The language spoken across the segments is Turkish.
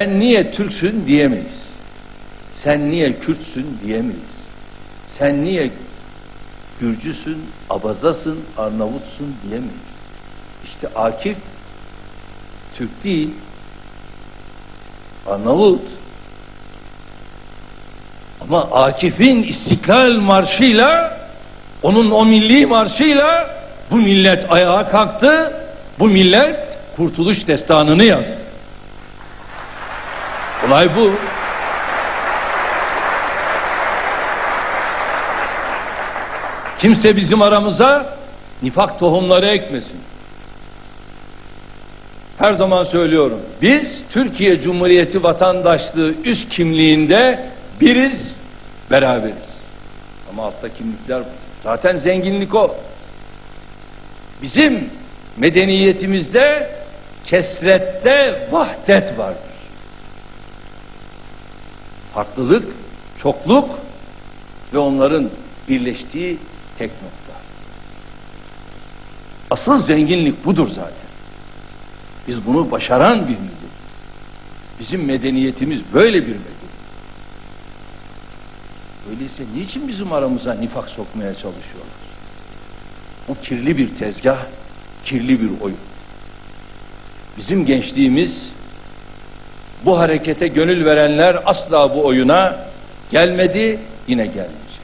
Sen niye Türksün diyemeyiz. Sen niye Kürtsün diyemeyiz. Sen niye Gürcüsün, Abazasın, Arnavutsun diyemeyiz. İşte Akif Türk değil, Arnavut. Ama Akif'in İstiklal Marşı'yla, onun o milli marşıyla bu millet ayağa kalktı, bu millet kurtuluş destanını yazdı. Olay bu. Kimse bizim aramıza nifak tohumları ekmesin. Her zaman söylüyorum. Biz Türkiye Cumhuriyeti vatandaşlığı üst kimliğinde biriz, beraberiz. Ama altta kimlikler zaten zenginlik o. Bizim medeniyetimizde kesrette vahdet vardır. Farklılık, çokluk ve onların birleştiği tek nokta. Asıl zenginlik budur zaten. Biz bunu başaran bir milletiz. Bizim medeniyetimiz böyle bir medeniyet. Öyleyse niçin bizim aramıza nifak sokmaya çalışıyorlar? Bu kirli bir tezgah, kirli bir oyun. Bizim gençliğimiz bu harekete gönül verenler asla bu oyuna gelmedi, yine gelmeyecek.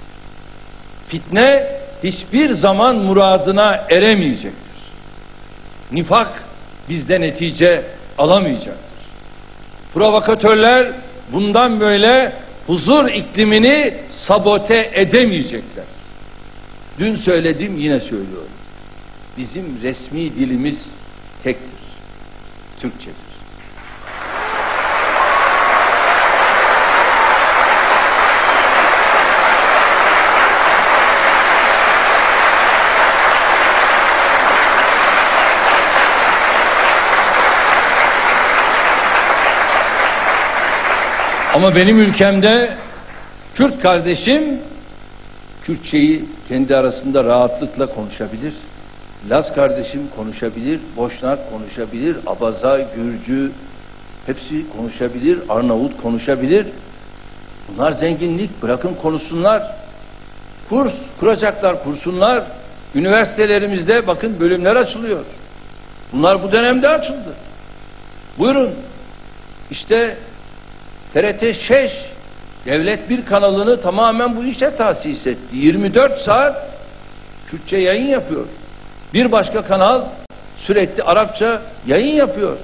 Fitne hiçbir zaman muradına eremeyecektir. Nifak bizde netice alamayacaktır. Provokatörler bundan böyle huzur iklimini sabote edemeyecekler. Dün söyledim yine söylüyorum. Bizim resmi dilimiz tektir. Türkçedir. Ama benim ülkemde Kürt kardeşim Kürtçeyi kendi arasında rahatlıkla konuşabilir. Laz kardeşim konuşabilir, Boşnak konuşabilir, Abaza, Gürcü hepsi konuşabilir, Arnavut konuşabilir. Bunlar zenginlik, bırakın konuşsunlar. Kurs kuracaklar, kursunlar. Üniversitelerimizde bakın bölümler açılıyor. Bunlar bu dönemde açıldı. Buyurun. İşte TRT 6 devlet bir kanalını tamamen bu işe tahsis etti. 24 saat Kürtçe yayın yapıyor. Bir başka kanal sürekli Arapça yayın yapıyor.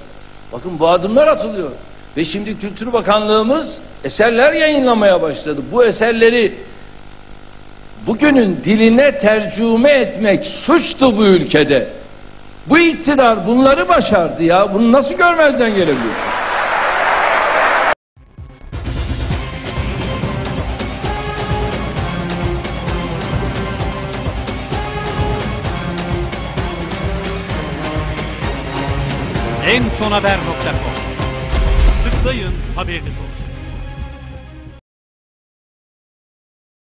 Bakın bu adımlar atılıyor. Ve şimdi Kültür Bakanlığımız eserler yayınlamaya başladı. Bu eserleri bugünün diline tercüme etmek suçtu bu ülkede. Bu iktidar bunları başardı ya. Bunu nasıl görmezden gelebiliyor? En son haber.com Tıklayın haberiniz olsun.